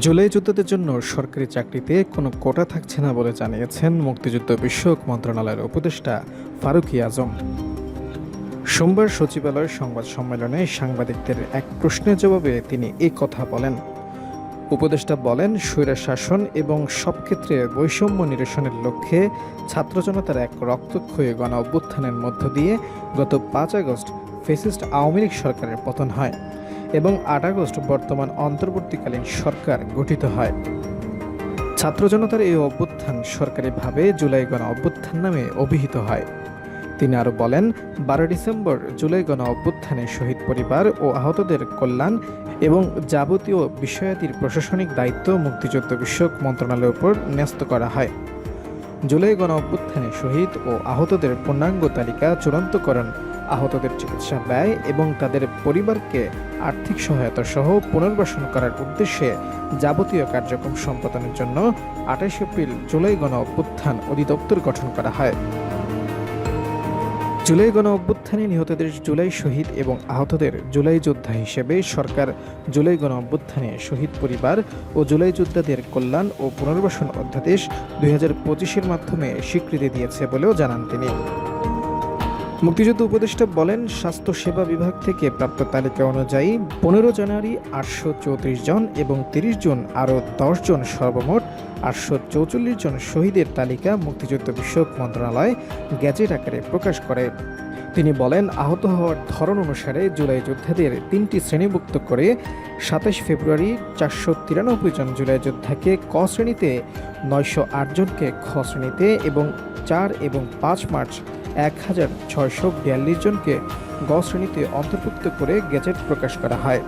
জুলাই যুদ্ধদের জন্য সরকারি চাকরিতে কোনো কোটা থাকছে না বলে জানিয়েছেন মুক্তিযুদ্ধ বিষয়ক মন্ত্রণালয়ের উপদেষ্টা ফারুকি আজম। সোমবার সচিবালয়ের সংবাদ সম্মেলনে সাংবাদিকদের এক প্রশ্নের জবাবে তিনি এই কথা বলেন। উপদেষ্টা বলেন, স্বৈরা শাসন এবং সব ক্ষেত্রে বৈষম্য নিরসনের লক্ষ্যে ছাত্র জনতার এক রক্তক্ষয়ী গণ অভ্যুত্থানের মধ্য দিয়ে গত পাঁচ আগস্ট ফেসিস্ট আওয়ামী লীগ সরকারের পতন হয়। এবং আট আগস্ট বর্তমান অন্তর্বর্তীকালীন সরকার গঠিত হয়। ছাত্র জনতার এই অভ্যুত্থান সরকারিভাবে জুলাই গণ অভ্যুত্থান নামে অভিহিত হয়। তিনি আরও বলেন, বারো ডিসেম্বর জুলাই গণ অভ্যুত্থানে শহীদ পরিবার ও আহতদের কল্যাণ এবং যাবতীয় বিষয়াদির প্রশাসনিক দায়িত্ব মুক্তিযুদ্ধ বিষয়ক মন্ত্রণালয়ের উপর ন্যস্ত করা হয়। জুলাই গণ অভ্যুত্থানে শহীদ ও আহতদের পূর্ণাঙ্গ তালিকা চূড়ান্তকরণ আহতদের চিকিৎসা ব্যয় এবং তাদের পরিবারকে আর্থিক সহায়তা সহ পুনর্বাসন করার উদ্দেশ্যে যাবতীয় কার্যক্রম সম্পাদনের জন্য আঠাশ এপ্রিল জুলাই গণ অভ্যুত্থান অধিদপ্তর গঠন করা হয়। জুলাই গণ অভ্যুত্থানে নিহতদের জুলাই শহীদ এবং আহতদের জুলাই যোদ্ধা হিসেবে সরকার জুলাই গণ অভ্যুত্থানে শহীদ পরিবার ও জুলাই যোদ্ধাদের কল্যাণ ও পুনর্বাসন অধ্যাদেশ দুই হাজার পঁচিশের মাধ্যমে স্বীকৃতি দিয়েছে বলেও জানান তিনি। মুক্তিযুদ্ধ উপদেষ্টা বলেন, স্বাস্থ্য সেবা বিভাগ থেকে প্রাপ্ত তালিকা অনুযায়ী পনেরো জানুয়ারি আটশো চৌত্রিশ জন এবং তিরিশ জন, আরও দশ জন সর্বমোট, আটশো চৌচল্লিশ জন শহীদের তালিকা মুক্তিযুদ্ধ বিষয়ক মন্ত্রণালয় গ্যাজেট আকারে প্রকাশ করে। তিনি বলেন, আহত হওয়ার ধরন অনুসারে জুলাই যোদ্ধাদের তিনটি শ্রেণীভুক্ত করে সাতাশ ফেব্রুয়ারি চারশো তিরানব্বই জন জুলাই যোদ্ধাকে ক শ্রেণীতে, নয়শো আট জনকে খ শ্রেণীতে এবং চার এবং পাঁচ মার্চ এক হাজার ছয়শো বিয়াল্লিশ জনকে গ শ্রেণীতে অন্তর্ভুক্ত করে গেজেট প্রকাশ করা হয়।